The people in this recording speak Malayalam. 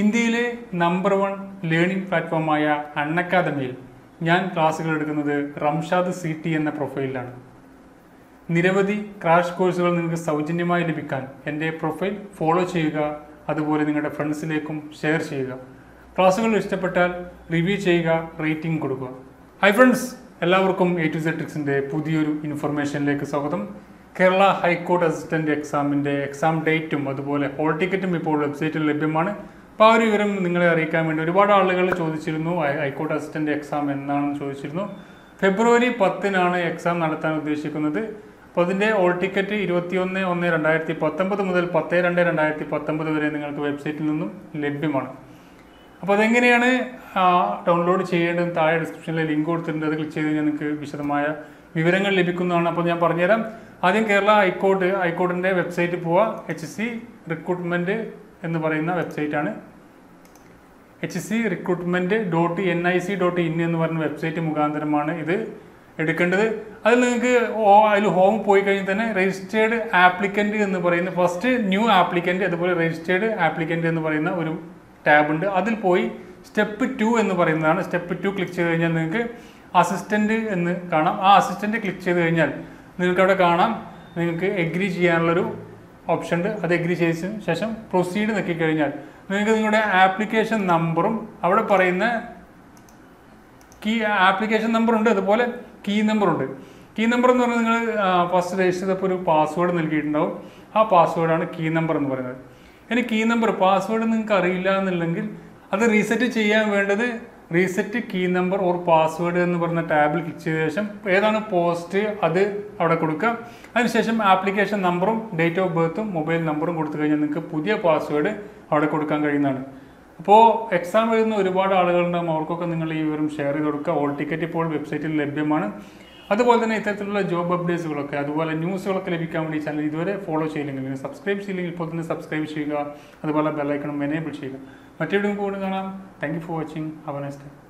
ഇന്ത്യയിലെ നമ്പർ വൺ ലേണിംഗ് പ്ലാറ്റ്ഫോമായ അൺഅക്കാദമിയിൽ ഞാൻ ക്ലാസ്സുകൾ എടുക്കുന്നത് റംഷാദ് സി ടി എന്ന പ്രൊഫൈലിലാണ് നിരവധി ക്രാഷ് കോഴ്സുകൾ നിങ്ങൾക്ക് സൗജന്യമായി ലഭിക്കാൻ എന്റെ പ്രൊഫൈൽ ഫോളോ ചെയ്യുക അതുപോലെ നിങ്ങളുടെ ഫ്രണ്ട്സിലേക്കും ഷെയർ ചെയ്യുക. ക്ലാസ്സുകൾ ഇഷ്ടപ്പെട്ടാൽ റിവ്യൂ ചെയ്യുക റേറ്റിംഗ് കൊടുക്കുക. ഹൈ ഫ്രണ്ട്സ് എല്ലാവർക്കും എ ടു സെഡ് ട്രിക്സിന്റെ പുതിയൊരു ഇൻഫർമേഷനിലേക്ക് സ്വാഗതം. കേരള ഹൈക്കോർട്ട് അസിസ്റ്റന്റ് എക്സാമിന്റെ എക്സാം ഡേറ്റും അതുപോലെ ഹോൾ ടിക്കറ്റും ഇപ്പോൾ വെബ്സൈറ്റിൽ ലഭ്യമാണ്. അപ്പോൾ ആ ഒരു വിവരം നിങ്ങളെ അറിയിക്കാൻ വേണ്ടി ഒരുപാട് ആളുകൾ ചോദിച്ചിരുന്നു. ഹൈക്കോർട്ട് അസിസ്റ്റന്റ് എക്സാം എന്നാണെന്ന് ചോദിച്ചിരുന്നു. ഫെബ്രുവരി പത്തിനാണ് എക്സാം നടത്താൻ ഉദ്ദേശിക്കുന്നത്. അപ്പോൾ അതിന്റെ ഓൾ ടിക്കറ്റ് ഇരുപത്തിയൊന്ന് ഒന്ന് രണ്ടായിരത്തി പത്തൊമ്പത് മുതൽ പത്ത് രണ്ട് രണ്ടായിരത്തി പത്തൊമ്പത് വരെ നിങ്ങൾക്ക് വെബ്സൈറ്റിൽ നിന്നും ലഭ്യമാണ്. അപ്പോൾ അതെങ്ങനെയാണ് ഡൗൺലോഡ് ചെയ്യേണ്ടത്? താഴെ ഡിസ്ക്രിപ്ഷനിൽ ലിങ്ക് കൊടുത്തിട്ടുണ്ട്. അത് ക്ലിക്ക് ചെയ്ത് കഴിഞ്ഞാൽ നിങ്ങൾക്ക് വിശദമായ വിവരങ്ങൾ ലഭിക്കുന്നതാണ്. അപ്പോൾ ഞാൻ പറഞ്ഞുതരാം. ആദ്യം കേരള ഹൈക്കോർട്ട് ഹൈക്കോർട്ടിന്റെ വെബ്സൈറ്റ് പോവുക എച്ച് സി റിക്രൂട്ട്മെന്റ് എന്ന് പറയുന്ന വെബ്സൈറ്റാണ് H C recruitment dot N I C dot in എന്ന് പറയുന്ന വെബ്സൈറ്റ് മുഖാന്തരമാണ് ഇത് എടുക്കേണ്ടത്. അതിൽ നിങ്ങൾക്ക് അതിൽ ഹോം പോയി കഴിഞ്ഞാൽ തന്നെ രജിസ്റ്റേർഡ് ആപ്ലിക്കന്റ് എന്ന് പറയുന്ന ഫസ്റ്റ് ന്യൂ ആപ്ലിക്കന്റ് അതുപോലെ രജിസ്റ്റേർഡ് ആപ്ലിക്കന്റ് എന്ന് പറയുന്ന ഒരു ടാബ് ഉണ്ട്. അതിൽ പോയി സ്റ്റെപ്പ് ടു എന്ന് പറയുന്നതാണ്. സ്റ്റെപ്പ് ടു ക്ലിക്ക് ചെയ്ത് കഴിഞ്ഞാൽ നിങ്ങൾക്ക് അസിസ്റ്റന്റ് എന്ന് കാണാം. ആ അസിസ്റ്റന്റ് ക്ലിക്ക് ചെയ്ത് കഴിഞ്ഞാൽ നിങ്ങൾക്ക് അവിടെ കാണാം. നിങ്ങൾക്ക് എഗ്രി ചെയ്യാനുള്ളൊരു ഓപ്ഷൻ ഉണ്ട്. അത് എഗ്രി ചെയ്തതിന് ശേഷം പ്രൊസീഡ് കഴിഞ്ഞാൽ നിങ്ങൾക്ക് നിങ്ങളുടെ ആപ്ലിക്കേഷൻ നമ്പറും അവിടെ പറയുന്ന കീ ആപ്ലിക്കേഷൻ നമ്പർ ഉണ്ട്. അതുപോലെ കീ നമ്പർ ഉണ്ട്. കീ നമ്പർ എന്ന് പറഞ്ഞാൽ നിങ്ങൾ ഫസ്റ്റ് രജിസ്റ്റർ ചെയ്തപ്പോൾ ഒരു പാസ്വേഡ് നൽകിയിട്ടുണ്ടാവും. ആ പാസ്വേഡാണ് കീ നമ്പർ എന്ന് പറയുന്നത്. ഇനി കീ നമ്പർ പാസ്വേഡ് നിങ്ങൾക്ക് അറിയില്ല എന്നുണ്ടെങ്കിൽ അത് റീസെറ്റ് ചെയ്യാൻ വേണ്ടത് reset key number or password എന്ന് പറഞ്ഞ ടാബിൽ ക്ലിക്ക് ചെയ്ത ശേഷം ഏതാണ് പോസ്റ്റ് അത് അവിടെ കൊടുക്കുക. അതിനുശേഷം ആപ്ലിക്കേഷൻ നമ്പറും ഡേറ്റ് ഓഫ് ബർത്തും മൊബൈൽ നമ്പറും കൊടുത്തു കഴിഞ്ഞാൽ നിങ്ങൾക്ക് പുതിയ പാസ്വേഡ് അവിടെ കൊടുക്കാൻ കഴിയുന്നതാണ്. അപ്പോൾ എക്സാം എഴുതുന്ന ഒരുപാട് ആളുകളുണ്ടാകും അവർക്കൊക്കെ നിങ്ങൾ ഈ വിവരം ഷെയർ ചെയ്ത് കൊടുക്കുക. ഓൾ ടിക്കറ്റ് ഇപ്പോൾ വെബ്സൈറ്റിൽ ലഭ്യമാണ്. അതുപോലെ തന്നെ ഇത്തരത്തിലുള്ള ജോബ് അപ്ഡേറ്റ്സുകളൊക്കെ അതുപോലെ ന്യൂസുകളൊക്കെ ലഭിക്കാൻ വേണ്ടി ചാനൽ ഇതുവരെ ഫോളോ ചെയ്യില്ലെങ്കിൽ സബ്സ്ക്രൈബ് ചെയ്യില്ലെങ്കിൽ ഇപ്പോൾ തന്നെ സബ്സ്ക്രൈബ് ചെയ്യുക അതുപോലെ ബെല്ലൈക്കണം എനേബിൾ ചെയ്യുക. മറ്റെവിടെയും കൂടെ കാണാം. Thank you for watching our next